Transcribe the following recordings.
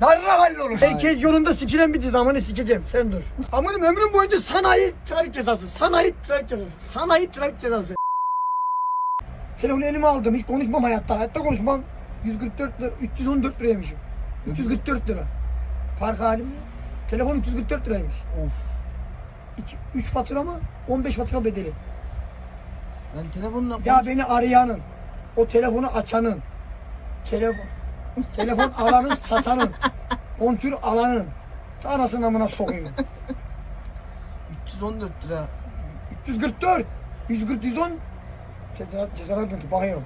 Darla hallolur. Herkes yolunda sikilen bir zamanı sikeceğim. Sen dur. Amanım ömrüm boyunca sanayi trafik cezası. Sanayi trafik cezası. Sanayi trafik cezası. Telefonu elime aldım. Hiç konuşmam hayatta. Hayatta konuşmam. 144 lira. 314 liraymışım. 344 lira. Park halim ya. Telefon 344 liraymış. Of. 3 fatura mı? 15 fatura bedeli. Ben telefonla Ya beni arayanın, o telefonu açanın, telefon, telefon alanın, satanın, kontür alanın, anasının amına sokayım. 314 lira. 344, 140, 110, ceza, cezalar döndü, bakıyorum.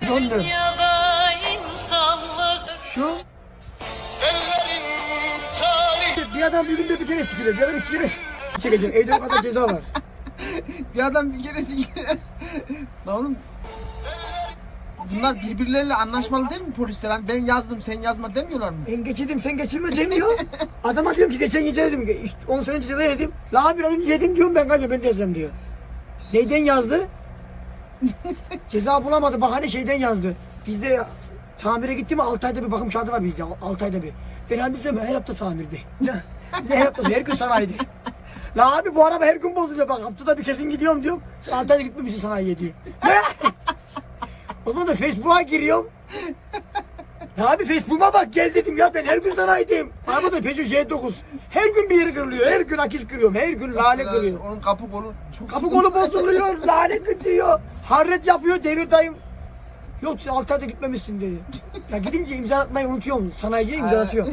114. Ya da insanlık Şu, bir adam bir günde bir kere sikilir, bir adam iki kere çekecek. Evde o kadar ceza var. Bir adam bir kere sikir. Lan oğlum. Bunlar birbirleriyle anlaşmalı değil mi polisler? Hani ben yazdım sen yazma demiyorlar mı? Ben geçirdim sen geçirme demiyor. Adama diyorum ki geçen gece dedim ki işte 10 sene önce ceza yedim. La abi az önce yedim diyorum ben kaçma ben de yazdım diyor. Neyden yazdı? ceza bulamadı bahane şeyden yazdı. Bizde tamire gitti mi 6 ayda bir bakım kağıdı var bizde 6 ayda bir. Ben halbuki her hafta tamirde. Ne, her hafta her gün sanayide. La abi bu araba her gün bozuluyor bak haftada bir kesin gidiyorum diyorum. 6 ayda gitmemişsin sanayiye diyor. O zaman da Facebook'a giriyorum. Ya abi Facebook'a bak gel dedim ya ben her gün sanayideyim. Arabada Peugeot J9. Her gün bir yeri kırılıyor. Her gün akis kırıyorum. Her gün lale kırıyor. Onun kapı kolu çok Kapı kolu bozuluyor. lale gidiyor. Harret yapıyor devir dayım. Yok sen 6 ayda gitmemişsin dedi. Ya gidince imza atmayı unutuyorum. Sanayiciye imza atıyor.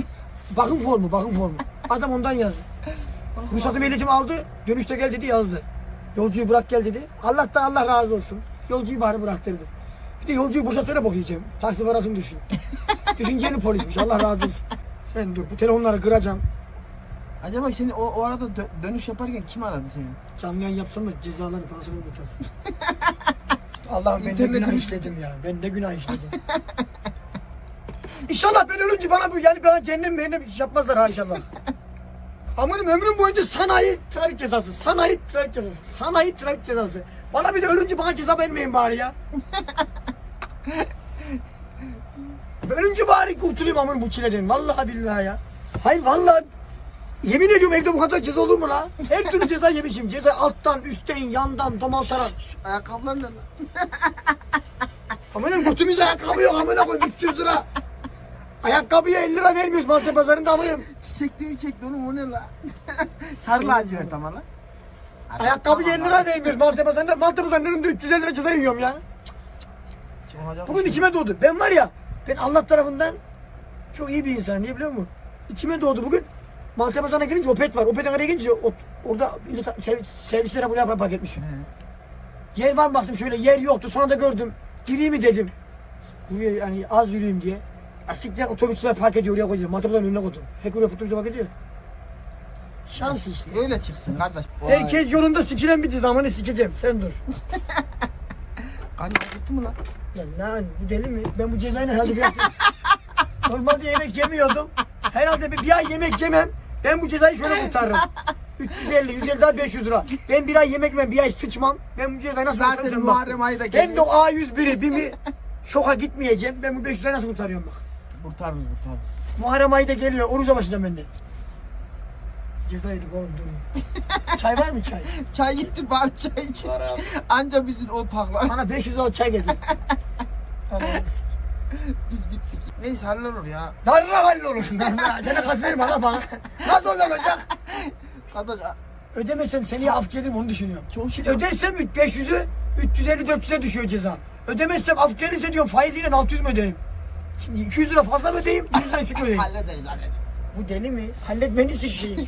Bakım formu, bakım formu. Adam ondan yazdı. Ruhsatımı ehliyetim aldı. Dönüşte gel dedi yazdı. Yolcuyu bırak gel dedi. Allah'tan Allah razı olsun. Yolcuyu bari bıraktırdı. Bir de yolcuyu boşasana bakacağım. Taksi parasını düşün. Düşünceli polismiş. Allah razı olsun. Sen dur. Bu telefonları kıracağım. Acaba seni o, o arada dö- dönüş yaparken kim aradı seni? Canlı yayın yapsam da cezaları parasını kurtarsın. Allah'ım ben de İnternet- günah işledim ya. Ben de günah işledim. İnşallah ben ölünce bana bu yani bana cehennem beğenip iş yapmazlar ha inşallah. Amanım ömrüm boyunca sanayi trafik cezası, sanayi trafik cezası, sanayi trafik cezası. Bana bir de ölünce bana ceza vermeyin bari ya. Ölünce bari kurtulayım aman bu çileden. Vallahi billahi ya. Hayır vallahi Yemin ediyorum evde bu kadar ceza olur mu la? Her türlü ceza yemişim. Ceza alttan, üstten, yandan, domaltarak. Ayakkabılar ne lan? Amına götümüzde ayakkabı yok amına koy 300 lira. Ayakkabıya 50 lira vermiyoruz Maltepe pazarında amınım. Çiçekli çekti oğlum o ne la? Sarı lacivert ama la. Ayakkabıya 50 lira vermiyoruz Maltepe pazarında. Maltepe pazarının önünde 350 lira ceza yiyorum ya. Bugün içime doğdu. Ben var ya, ben Allah tarafından çok iyi bir insanım. Niye biliyor musun? İçime doğdu bugün. Maltepe pazarına gelince Opet var. Opet'in araya gelince o- orada servis, servislere buraya park etmiş. He. Yer var mı baktım şöyle yer yoktu. Sonra da gördüm. Gireyim mi dedim. Buraya yani az yürüyeyim diye. Asikler otobüsler park ediyor oraya koydum. Matematikten önüne koydum. Hep oraya otobüse park ediyor. Şans işte. Öyle çıksın kardeş. Herkes yolunda sikilen bir zamanı sikeceğim. Sen dur. Karnı acıktı mı lan? Ya lan bu deli mi? Ben bu cezayı herhalde bir. Normalde yemek yemiyordum. Herhalde bir, bir ay yemek yemem. Ben bu cezayı şöyle kurtarırım. 350, 150 daha 500 lira. Ben bir ay yemek yemem, bir ay sıçmam. Ben bu cezayı nasıl Zaten kurtarırım? Muharrem ayı da Hem geliyor. de o A101'i, BİM'i şoka gitmeyeceğim. Ben bu 500 lirayı nasıl kurtarıyorum bak. Kurtarırız kurtarırız. Muharrem ayı da geliyor. Oruca başlayacağım ben de. Ceza yedik oğlum dur. çay var mı çay? Çay getir bari çay iç. Var abi. Anca biziz o paklar. Bana 500 lira çay getir. Tamam. Biz bittik. Neyse hallolur ya. Darla hallolur. Sana kas verme lan bana. Nasıl olacak? Kardeş Ödemesem seni af gelirim onu düşünüyorum. Çok Şimdi ödersem 500'ü 350-400'e düşüyor ceza. Ödemezsem af gelirse diyorum faiziyle 600 mü öderim? Şimdi 200 lira fazla mı ödeyeyim? 100 lira eksik mi hallederiz hallederiz. Bu deli mi? Halletmeni sikeyim.